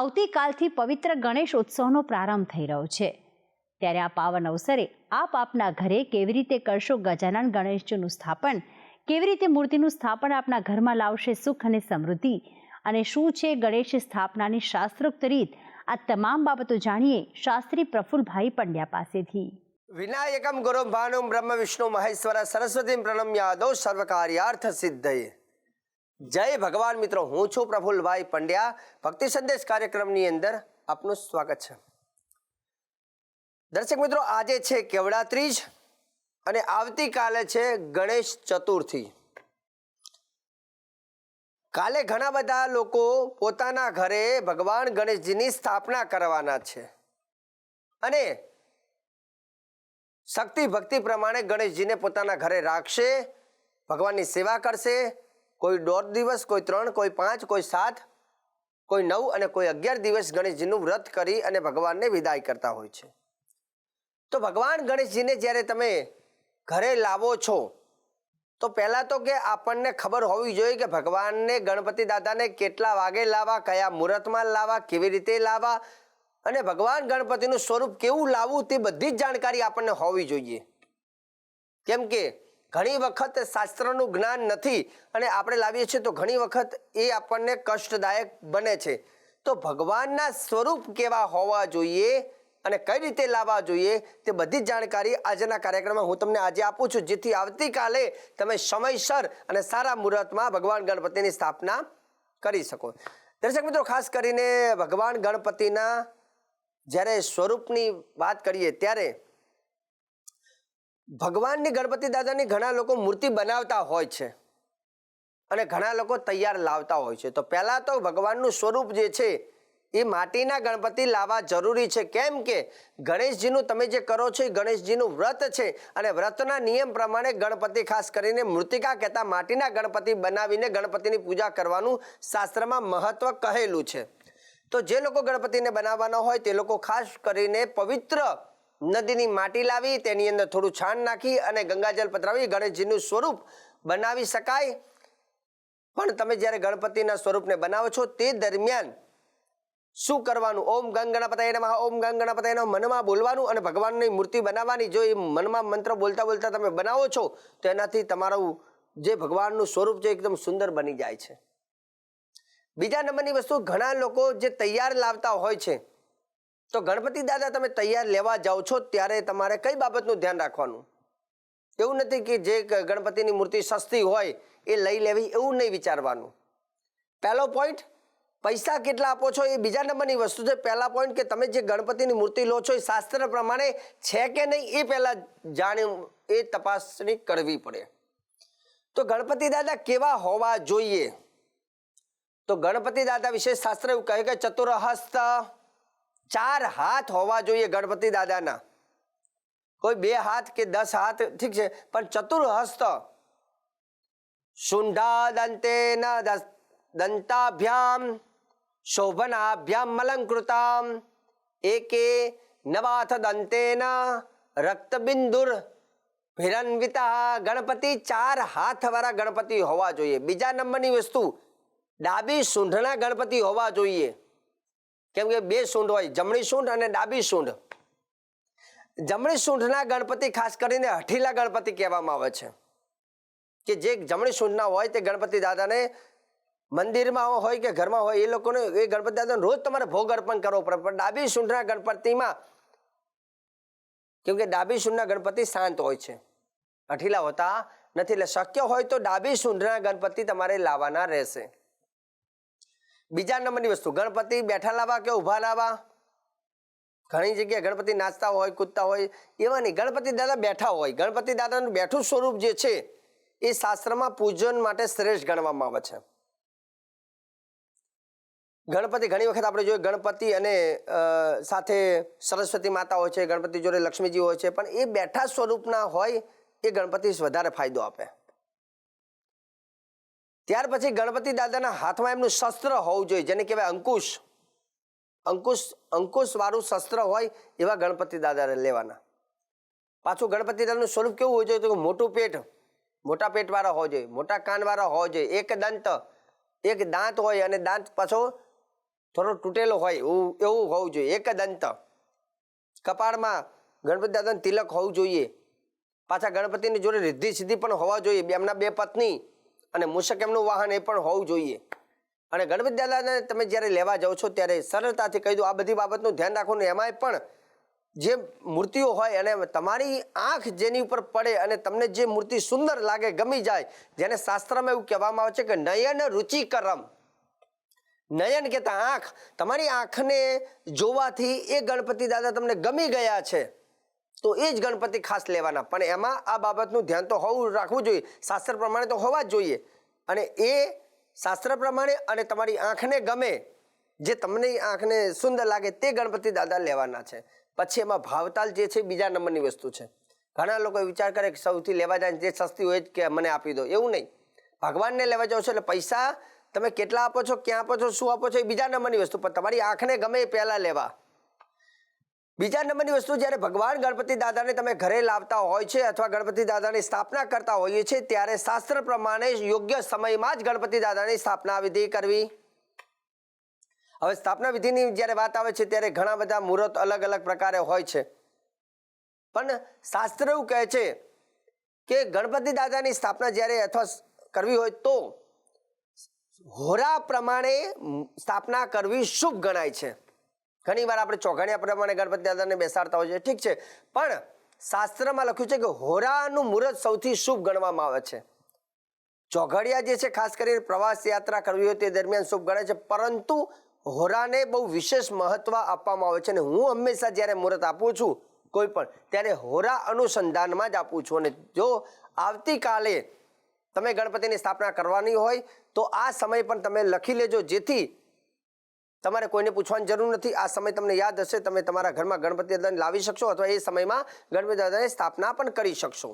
આવતીકાલથી પવિત્ર ગણેશ ઉત્સવનો પ્રારંભ થઈ રહ્યો છે. ત્યારે આ પાવન અવસરે આપ આપના ઘરે કેવી રીતે કરશો ગજાનન ગણેશજીનું સ્થાપન? કેવી રીતે મૂર્તિનું સ્થાપન આપના ઘરમાં લાવશે સુખ અને સમૃદ્ધિ? અને શું છે ગણેશ સ્થાપનાની શાસ્ત્રોક્ત રીત? આ તમામ બાબતો જાણીએ શાસ્ત્રી પ્રફુલભાઈ પંડ્યા પાસેથી. વિનાયકમ ગુરુ ભાનુ બ્રહ્મ વિષ્ણુ મહેશ્વર સરસ્વતી પ્રણમ્યાદો સર્વકાર્યાર્થ સિદ્ધયે. જય ભગવાન મિત્રો, હું છું પ્રફુલભાઈ પંડ્યા. ભક્તિ સંદેશ કાર્યક્રમની અંદર આપનું સ્વાગત છે. દર્શક મિત્રો, આજે છે કેવડા ત્રીજ અને આવતીકાલે છે ગણેશ ચતુર્થી. કાલે ઘણા બધા લોકો પોતાના ઘરે ભગવાન ગણેશજીની સ્થાપના કરવાના છે. અને શક્તિ ભક્તિ પ્રમાણે ગણેશજીને પોતાના ઘરે રાખશે, ભગવાનની સેવા કરશે કોઈ દોઢ દિવસ, કોઈ ત્રણ, કોઈ પાંચ, કોઈ સાત, કોઈ નવ અને કોઈ અગિયાર દિવસ ગણેશજીનું વ્રત કરી અને ભગવાનને વિદાય કરતા હોય છે. તો ભગવાન ગણેશજીને જ્યારે તમે ઘરે લાવો છો, તો પહેલાં તો કે આપણને ખબર હોવી જોઈએ કે ભગવાનને, ગણપતિ દાદાને કેટલા વાગે લાવવા કયા મુહૂર્તમાં લાવવા કેવી રીતે લાવવા અને ભગવાન ગણપતિનું સ્વરૂપ કેવું લાવવું તે બધી જ જાણકારી આપણને હોવી જોઈએ. કેમ કે ઘણી વખત શાસ્ત્રનું જ્ઞાન નથી અને આપણે લાવીએ છીએ તો ઘણી વખત એ આપણને કષ્ટદાયક બને છે. તો ભગવાનના સ્વરૂપ કેવા હોવા જોઈએ અને કઈ રીતે લાવવા જોઈએ તે બધી જ જાણકારી આજના કાર્યક્રમમાં હું તમને આજે આપું છું. જેથી આવતીકાલે તમે સમયસર અને સારા મુહૂર્તમાં ભગવાન ગણપતિની સ્થાપના કરી શકો. દર્શક મિત્રો, ખાસ કરીને ભગવાન ગણપતિના જ્યારે સ્વરૂપની વાત કરીએ ત્યારે ભગવાનની ગણપતિ દાદાની ઘણા લોકો મૂર્તિ બનાવતા હોય છે અને ઘણા લોકો તૈયાર લાવતા હોય છે. તો પહેલાં તો ભગવાનનું સ્વરૂપ જે છે, એ માટીના ગણપતિ લાવવા જરૂરી છે. કેમ કે ગણેશજીનું તમે જે કરો છો, એ ગણેશજીનું વ્રત છે અને વ્રતના નિયમ પ્રમાણે ગણપતિ ખાસ કરીને મૃતિકા કહેતા માટીના ગણપતિ બનાવીને ગણપતિની પૂજા કરવાનું શાસ્ત્રમાં મહત્વ કહેલું છે. તો જે લોકો ગણપતિને બનાવવાના હોય, તે લોકો ખાસ કરીને પવિત્ર નદીની માટી લાવી, તેની અંદર થોડું છાણ નાખી અને ગંગાજલ પધરાવી ગણેશજીનું સ્વરૂપ બનાવી શકાય. પણ તમે જ્યારે ગણપતિના સ્વરૂપને બનાવો છો, તે દરમિયાન શું કરવાનું? ઓમ ગંગ ગણપતાય નમઃ, ઓમ ગંગ ગણપતાય નમઃ, મનમાં બોલવાનું અને ભગવાનની મૂર્તિ બનાવવાની. જો એ મનમાં મંત્ર બોલતા બોલતા તમે બનાવો છો, તો એનાથી તમારું જે ભગવાનનું સ્વરૂપ છે એકદમ સુંદર બની જાય છે. બીજા નંબરની વસ્તુ, ઘણા લોકો જે તૈયાર લાવતા હોય છે તો ગણપતિ દાદા તમે તૈયાર લેવા જાઓ છો ત્યારે તમારે કઈ બાબતનું ધ્યાન રાખવાનું? એવું નથી કે જે ગણપતિની મૂર્તિ સસ્તી હોય એ લઈ લેવી એવું નહીં વિચારવાનું. પહેલો પોઈન્ટ પૈસા કેટલા આપો છો એ બીજા નંબરની વસ્તુ છે. પહેલા પોઈન્ટ કે તમે જે ગણપતિની મૂર્તિ લો છો એ શાસ્ત્ર પ્રમાણે છે કે નહીં એ પહેલાં જાણ્યું એ તપાસણી કરવી પડે. તો ગણપતિ દાદા કેવા હોવા જોઈએ? તો ગણપતિ દાદા વિશે શાસ્ત્ર એવું કહે કે ચતુરહસ્ત ચાર હાથ હોવા જોઈએ ગણપતિ દાદાના કોઈ બે હાથ કે દસ હાથ ઠીક છે પણ ચતુર્હસ્ત શુંઢા દંતેન દંતાભ્યામ શોભનાભ્યામ મલંકૃતામ એકે નવાથ દંતેન રક્તબિંદુર ભિરન્વિતા ગણપતિ ચાર હાથવાળા ગણપતિ હોવા જોઈએ બીજા નંબરની વસ્તુ ડાબી સૂંઢના ગણપતિ હોવા જોઈએ કેમ કે બે સૂંઢ હોય, જમણી સૂંઢ અને ડાબી સૂંઢ. જમણી સૂંઢના ગણપતિ ખાસ કરીને હઠીલા ગણપતિ કહેવામાં આવે છે. કે જે જમણી સૂંઢના હોય તે ગણપતિ દાદાને મંદિરમાં હોય કે ઘરમાં હોય એ લોકોને એ ગણપતિ દાદાને રોજ તમારે ભોગ અર્પણ કરવો પડે. પણ ડાબી સૂંઢના ગણપતિમાં કેમકે ડાબી સૂંઢના ગણપતિ શાંત હોય છે. હઠીલા હોતા નથી, એટલે શક્ય હોય તો ડાબી સૂંઢના ગણપતિ તમારે લાવવાના રહેશે. બીજા નંબરની વસ્તુ, ગણપતિ બેઠા લાવવા કે ઊભા લાવવા ઘણી જગ્યાએ ગણપતિ નાચતા હોય, કૂદતા હોય, એવા નહીં. ગણપતિ દાદા બેઠા હોય. ગણપતિ દાદાનું બેઠું સ્વરૂપ જે છે, એ શાસ્ત્રમાં પૂજન માટે શ્રેષ્ઠ ગણવામાં આવે છે. ગણપતિ ઘણી વખત આપણે જોઈએ, ગણપતિ અને સાથે સરસ્વતી માતા હોય છે, ગણપતિ જોડે લક્ષ્મીજી હોય છે, પણ એ બેઠા સ્વરૂપના હોય, એ ગણપતિ વધારે ફાયદો આપે. ત્યાર પછી ગણપતિ દાદાના હાથમાં એમનું શસ્ત્ર હોવું જોઈએ, જેને કહેવાય અંકુશ. અંકુશ અંકુશવાળું શસ્ત્ર હોય એવા ગણપતિ દાદાને લેવાના. પાછું ગણપતિ દાદાનું સ્વરૂપ કેવું હોવું જોઈએ તો મોટું પેટ, મોટા પેટવાળા હોવો જોઈએ, મોટા કાનવાળા હોવો જોઈએ, એક દંત, એક દાંત હોય અને દાંત પાછો થોડો તૂટેલો હોય એવું એવું હોવું જોઈએ, એક દંત. કપાળમાં ગણપતિ દાદાને તિલક હોવું જોઈએ. પાછા ગણપતિની જોડે રિદ્ધિ સિદ્ધિ પણ હોવા જોઈએ, એમના બે પત્ની અને મૂષક એમનું વાહન એ પણ હોવું જોઈએ. અને ગણપતિ દાદાને તમે જ્યારે લેવા જાઓ છો ત્યારે સરળતાથી કહી દો, આ બધી બાબતનું ધ્યાન રાખો એમાંય પણ જે મૂર્તિઓ હોય અને તમારી આંખ જેની ઉપર પડે અને તમને જે મૂર્તિ સુંદર લાગે, ગમી જાય, જેને શાસ્ત્રમાં એવું કહેવામાં આવે છે કે નયન રુચિકરમ. નયન કહેતા આંખ, તમારી આંખને જોવાથી એ ગણપતિ દાદા તમને ગમી ગયા છે. તો એ જ ગણપતિ ખાસ લેવાના. પણ એમાં આ બાબતનું ધ્યાન તો હોવું રાખવું જોઈએ. શાસ્ત્ર પ્રમાણે તો હોવા જ જોઈએ. અને એ શાસ્ત્ર પ્રમાણે અને તમારી આંખને ગમે, જે તમને આંખને સુંદર લાગે તે ગણપતિ દાદા લેવાના છે. પછી એમાં ભાવતાલ જે છે બીજા નંબરની વસ્તુ છે. ઘણા લોકો વિચાર કરે કે સૌથી લેવા જાય જે સસ્તી હોય કે મને આપી દો. એવું નહીં. ભગવાનને લેવા જાઓ છો એટલે પૈસા તમે કેટલા આપો છો, ક્યાં આપો છો, શું આપો છો એ બીજા નંબરની વસ્તુ. પણ તમારી આંખને ગમે એ પહેલાં લેવા. બીજા નંબરની વસ્તુ જ્યારે ભગવાન ગણપતિ દાદાને તમે ઘરે લાવતા હોય છે અથવા ગણપતિ દાદાની સ્થાપના કરતા હોઈએ છીએ, ત્યારે શાસ્ત્ર પ્રમાણે યોગ્ય સમયમાં જ ગણપતિ દાદાની સ્થાપના વિધિ કરવી. હવે સ્થાપના વિધિની જ્યારે વાત આવે છે, ત્યારે ઘણા બધા મુહૂર્ત અલગ અલગ પ્રકારે હોય છે. પણ શાસ્ત્ર એવું કહે છે કે ગણપતિ દાદાની સ્થાપના જ્યારે અથવા કરવી હોય તો હોરા પ્રમાણે સ્થાપના કરવી શુભ ગણાય છે. ઘણી વાર આપણે ચોઘાણિયા પ્રમાણે ગણપતિ દાદાને બેસાડતા હોઈએ ઠીક છે. પણ શાસ્ત્રમાં લખ્યું છે કે હોરાનું મુહૂર્ત સૌથી શુભ ગણવામાં આવે છે. ચોઘડિયા જે છે, ખાસ કરીને પ્રવાસ યાત્રા કરવી હોય તે દરમિયાન શુભ ગણે છે. પરંતુ હોરાને બહુ વિશેષ મહત્વ આપવામાં આવે છે અને હું હંમેશા જ્યારે મુહૂર્ત આપું છું, કોઈ પણ, ત્યારે હોરા અનુસંધાનમાં જ આપું છું. અને જો આવતીકાલે તમે ગણપતિની સ્થાપના કરવાની હોય, તો આ સમય પણ તમે લખી લેજો. જેથી તમારે કોઈને પૂછવાની જરૂર નથી. આ સમય તમને યાદ હશે, તમે તમારા ઘરમાં ગણપતિ દાદાને લાવી શકશો અથવા એ સમયમાં ગણપતિ દાદાની સ્થાપના પણ કરી શકશો.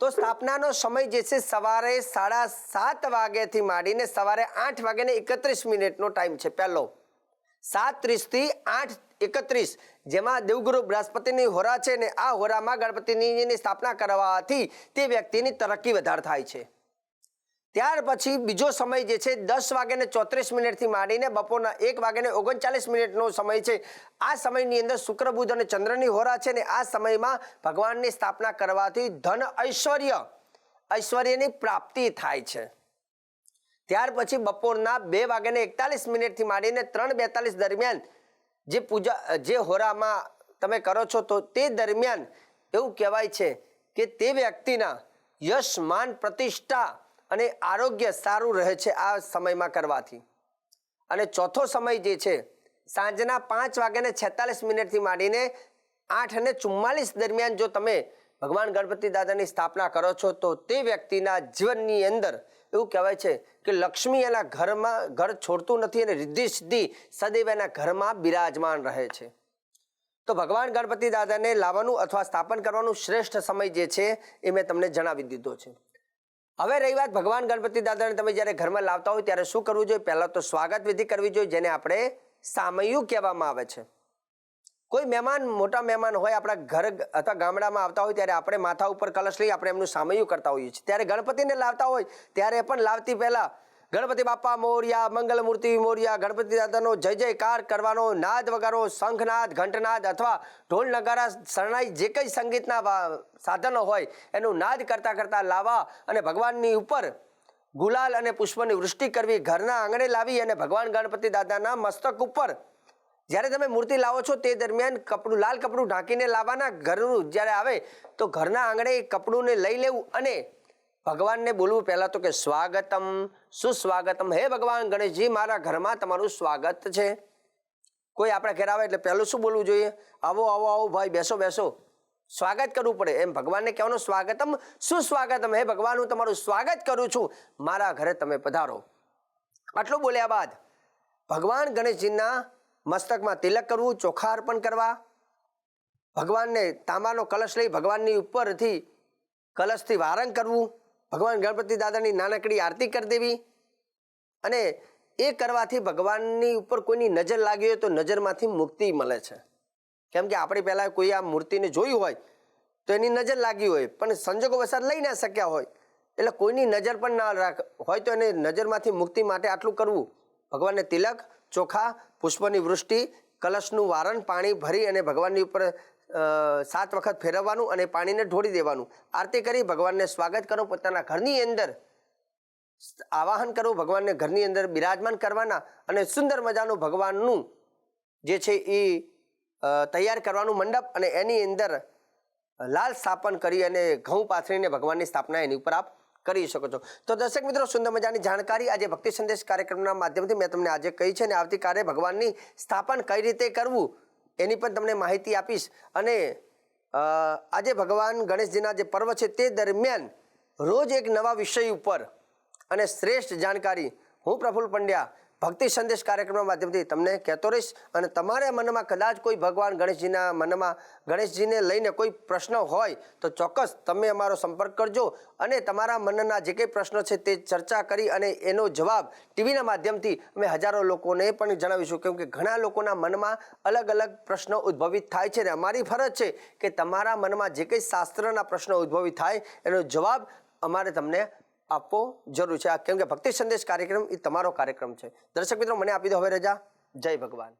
તો સ્થાપનાનો સમય જે છે, સવારે સાડા સાત વાગ્યાથી માંડીને સવારે આઠ વાગ્યાને એકત્રીસ મિનિટનો ટાઈમ છે. પહેલો, સાત ત્રીસથી આઠ એકત્રીસ, જેમાં દેવગુરુ બૃહસ્પતિની હોરા છે ને આ હોરામાં ગણપતિની સ્થાપના કરવાથી તે વ્યક્તિની તરક્કી વધાર થાય છે. ત્યાર પછી બીજો સમય જે છે, દસ વાગ્યાને ચોત્રીસ મિનિટથી માંડીને બપોરના એક વાગ્યાને ઓગણચાલીસ મિનિટનો સમય છે. આ સમયની અંદર શુક્ર, બુધ અને ચંદ્રની હોરા છે ને આ સમયમાં ભગવાનની સ્થાપના કરવાથી ધન ઐશ્વર્ય, ઐશ્વર્યની પ્રાપ્તિ થાય છે. ત્યાર પછી બપોરના બે વાગ્યાને એકતાલીસ મિનિટથી માંડીને ત્રણ બેતાલીસ દરમિયાન જે પૂજા, જે હોરામાં તમે કરો છો તો તે દરમિયાન એવું કહેવાય છે કે તે વ્યક્તિના યશ માન પ્રતિષ્ઠા અને આરોગ્ય સારું રહે છે આ સમયમાં કરવાથી. અને ચોથો સમય જે છે, સાંજના પાંચ વાગ્યાને છેતાલીસ મિનિટથી માંડીને આઠ અને ચુમ્માલીસ દરમિયાન જો તમે ભગવાન ગણપતિ દાદાની સ્થાપના કરો છો, તો તે વ્યક્તિના જીવનની અંદર એવું કહેવાય છે કે લક્ષ્મી એના ઘરમાં ઘર છોડતું નથી અને રિદ્ધિ સિદ્ધિ સદૈવ એના ઘરમાં બિરાજમાન રહે છે. તો ભગવાન ગણપતિ દાદાને લાવવાનું અથવા સ્થાપન કરવાનું શ્રેષ્ઠ સમય જે છે, એ મેં તમને જણાવી દીધો છે. હવે રહી વાત ભગવાન ગણપતિ દાદાને તમે જ્યારે ઘરમાં લાવતા હોય ત્યારે શું કરવું જોઈએ? પહેલાં તો સ્વાગત વિધિ કરવી જોઈએ, જેને આપણે સામયું કહેવામાં આવે છે. કોઈ મહેમાન, મોટા મહેમાન હોય, આપણા ઘર અથવા ગામડામાં આવતા હોય ત્યારે આપણે માથા ઉપર કલશ લઈ આપણે એમનું સામયું કરતા હોઈએ છીએ. ત્યારે ગણપતિને લાવતા હોય, ત્યારે પણ લાવતી પહેલા ગણપતિ બાપા મોર્યા મંગલ મૂર્તિ મોર્યા, ગણપતિ દાદાનો જય જયકાર કરવાનો નાદ વગાડો શંખનાદ, ઘંટનાદ અથવા ઢોલ નગારા શરણાઈ જે કંઈ સંગીતના સાધનો હોય એનું નાદ કરતાં કરતાં લાવવા અને ભગવાનની ઉપર ગુલાલ અને પુષ્પની વૃષ્ટિ કરવી, ઘરના આંગણે લાવી અને ભગવાન ગણપતિ દાદાના મસ્તક ઉપર. જ્યારે તમે મૂર્તિ લાવો છો તે દરમિયાન કપડું, લાલ કપડું ઢાંકીને લાવવાના ઘરનું જ્યારે આવે તો ઘરના આંગણે કપડુંને લઈ લેવું અને ભગવાનને બોલવું પહેલાં તો કે સ્વાગતમ, સુસ્વાગતમ. હે ભગવાન ગણેશજી, મારા ઘરમાં તમારું સ્વાગત છે. કોઈ આપણા ઘેર આવે એટલે પહેલું શું બોલવું જોઈએ? આવો આવો આવો ભાઈ, બેસો બેસો. સ્વાગત કરવું પડે. એમ ભગવાનને કહેવાનું સ્વાગતમ, સુસ્વાગતમ. હે ભગવાન, હું તમારું સ્વાગત કરું છું. મારા ઘરે તમે પધારો. આટલું બોલ્યા બાદ ભગવાન ગણેશજીના મસ્તકમાં તિલક કરવું, ચોખા અર્પણ કરવા. ભગવાનને તાંબાનો કલશ લઈ ભગવાનની ઉપરથી કલશથી વારંગ કરવું. ભગવાન ગણપતિ દાદાની નાનકડી આરતી કરી દેવી અને એ કરવાથી ભગવાનની ઉપર કોઈની નજર લાગી હોય તો નજરમાંથી મુક્તિ મળે છે. કેમ કે આપણે પહેલાં કોઈ આ મૂર્તિને જોઈ હોય તો એની નજર લાગી હોય, પણ સંજોગો વસાત લઈ ના શક્યા હોય. એટલે કોઈની નજર પણ ના રાખ, હોય તો એને નજરમાંથી મુક્તિ માટે આટલું કરવું. ભગવાનને તિલક, ચોખા, પુષ્પની વૃષ્ટિ, કલશનું વારણ, પાણી ભરી અને ભગવાનની ઉપર સાત વખત ફેરવવાનું અને પાણીને ઢોળી દેવાનું. આરતી કરી, ભગવાનને સ્વાગત કરો, પોતાના ઘરની અંદર આવાહન કરવું ભગવાનને ઘરની અંદર બિરાજમાન કરવાના અને સુંદર મજાનું ભગવાનનું જે છે એ તૈયાર કરવાનું મંડપ અને એની અંદર લાલ સ્થાપન કરી અને ઘઉં પાથરીને ભગવાનની સ્થાપના એની ઉપર આપ કરી શકો છો. તો દર્શક મિત્રો, સુંદર મજાની જાણકારી આજે ભક્તિ સંદેશ કાર્યક્રમના માધ્યમથી મેં તમને આજે કહી છે અને આવતીકાલે ભગવાનની સ્થાપન કઈ રીતે કરવું એની પણ તમને માહિતી આપીશ. અને આજે ભગવાન ગણેશજીના જે પર્વ છે તે દરમિયાન રોજ એક નવા વિષય ઉપર અને શ્રેષ્ઠ જાણકારી. હું પ્રફુલ પંડ્યા ભક્તિ સંદેશ કાર્યક્રમના માધ્યમથી તમને કહેતો રહીશ અને તમારા મનમાં કદાચ કોઈ ભગવાન ગણેશજીના મનમાં ગણેશજીને લઈને કોઈ પ્રશ્ન હોય તો ચોક્કસ તમે અમારો સંપર્ક કરજો અને તમારા મનના જે કંઈ પ્રશ્નો છે તે ચર્ચા કરી અને એનો જવાબ ટીવીના માધ્યમથી અમે હજારો લોકોને પણ જણાવીશું કેમ કે ઘણા લોકોના મનમાં અલગ અલગ પ્રશ્નો ઉદ્ભવિત થાય છે અને અમારી ફરજ છે કે તમારા મનમાં જે કંઈ શાસ્ત્રના પ્રશ્નો ઉદ્ભવિત થાય એનો જવાબ અમારે તમને આપવો જરૂર છે. આ કેમ કે ભક્તિ સંદેશ કાર્યક્રમ એ તમારો કાર્યક્રમ છે. દર્શક મિત્રો, મને આપી દો હવે રજા. જય ભગવાન.